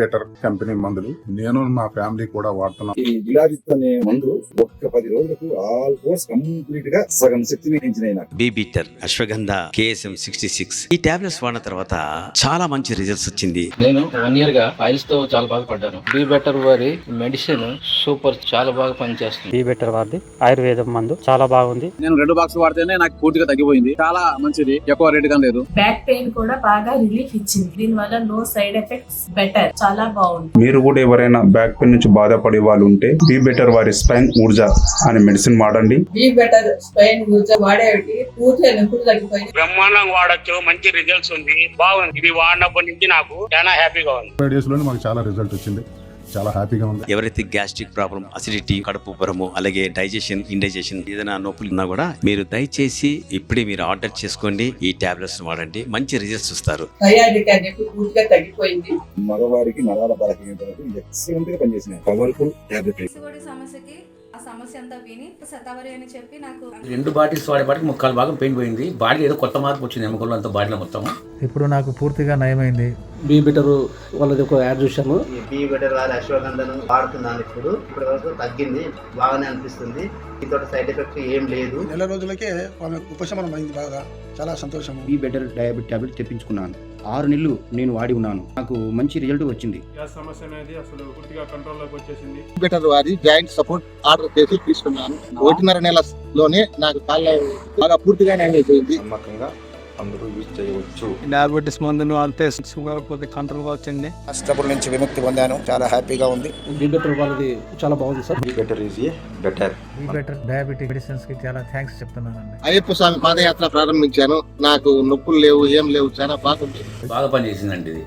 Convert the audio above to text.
Better company మందులు. నేను మా ఫ్యామిలీ కూడా వాడుతున్నాం. ఈ జిలాజిత్ అనే మందు ఒక్క పది రోజులకు ఆల్మోస్ట్ కంప్లీట్గా సగం శక్తిని పెంచినాయి నాకు. B better Ashwagandha KSM sixty six. ఈ టాబ్లెట్స్ వాడిన తర్వాత చాలా మంచి రిజల్ట్స్ వచ్చింది. నేను వన్ ఇయర్గా ఫైల్స్తో చాలా బాధపడ్డాను బీ బెటర్ వారి మెడిసిన్ సూపర్ చాలా బాగా పనిచేస్తుంది. బీ బెటర్ వారిది ఆయుర్వేదం మందు చాలా బాగుంది. నేను రెండు బాక్స్ వాడితేనే నాకు పూర్తిగా తగ్గిపోయింది. చాలా మంచిది ఎక్కువ రేట్గా లేదు. బ్యాక్ పెయిన్ కూడా బాగా రిలీఫ్ ఇచ్చింది. దీని వల్ల నో సైడ్ ఎఫెక్ట్స్ బెటర్ చాలా బాగుంది మీరు కూడా ఎవరైనా బ్యాక్ పెయిన్ నుంచి బాధపడే వాళ్ళు ఉంటే బీ బెటర్ వారి స్పైన్ ఊర్జా అనే మెడిసిన్ వాడండి. బీ బెటర్ స్పైన్ వాడేవి పూర్తిగా నొప్పులు తగ్గిపోయింది. బ్రహ్మాండంగా వాడచ్చు మంచి రిజల్ట్స్ ఉంది బాగుంది. ఇది వాడినప్పటి నుంచి నాకు చాలా హ్యాపీగా ఉంది. ఫైవ్ డేస్లోనే మాకు చాలా రిజల్ట్ వచ్చింది. చాలా హ్యాపీగా ఉంది. ఎవరైతే గ్యాస్ట్రిక్ ప్రాబ్లం అసిడిటీ కడుపు ఉబ్బరము అలాగే డైజెషన్ ఇండైజెషన్ ఏదైనా నొప్పులు ఉన్నా కూడా మీరు దయచేసి ఇప్పుడే మీరు ఆర్డర్ చేసుకోండి ఈ టాబ్లెట్స్ వాడండి. మంచి రిజల్ట్స్ చూస్తారు పూర్తిగా తగ్గిపోయింది. మగవారికి నరాల బలహీనతలకు ఎక్సలెంట్గా పనిచేసినాయి పవర్ఫుల్ టాబ్లెట్ సమస్యకి ఆ సమస్య అంతా విని శతావరి అని చెప్పి నాకు రెండు బాటిల్స్ వాడేపాటికి ముక్కాలు భాగం పెయిన్ పోయింది. బాడీ ఏదో కొత్త మార్పు వచ్చింది ఎముకలు అంతా బాడీలో మొత్తం. ఇప్పుడు నాకు పూర్తిగా నయమైంది. బీ బెటర్ వాళ్ళది ఒక యాడ్ చూసాము ఈ బీ బెటర్ వారి అశ్వగంధను వాడుతున్నాను ఇప్పుడు. ఇప్పటి వరకు తగ్గింది బాగానే అనిపిస్తుంది. దీంతో సైడ్ ఎఫెక్ట్ ఏం లేదు. నెల రోజులకే ఉపశమనం అయింది బాగా. చాలా సంతోషం బీ బెటర్ డయాబెట్ టాబ్లెట్ తెప్పించుకున్నాను. ఆరు నెలలు నేను వాడి ఉన్నాను. నాకు మంచి రిజల్ట్ వచ్చింది. సమస్య అనేది అసలు పూర్తిగా కంట్రోల్లోకి వచ్చేసింది. బెటర్ వారి జాయింట్ సపోర్ట్ ఆర్డర్ చేసి తీసుకున్నాను. ఒకటిన్నర నెలలోనే నాకు కాళ్ళ బాగా పూర్తిగా అయిపోయింది నమ్మకంగా అందరూ యూజ్ చేయవచ్చు. డయాబెటీస్ మందును అంతే షుగర్ పోతే కంట్రోల్ వచ్చండి కష్టపడి నుంచి విముక్తి పొందాను. చాలా హ్యాపీగా ఉంది. బీ బెటర్ వాళ్ళది చాలా బాగుంది sir. B better is a better B better diabetic మెడిసిన్స్కి చాలా థ్యాంక్స్ చెప్తున్నానండి. అయ్యప్ప స్వామి పాదయాత్ర ప్రారంభించాను. నాకు నొప్పులు లేవు ఏం లేవు చాలా బాగుంది. బాగా పనిచేసిందండి ఇది.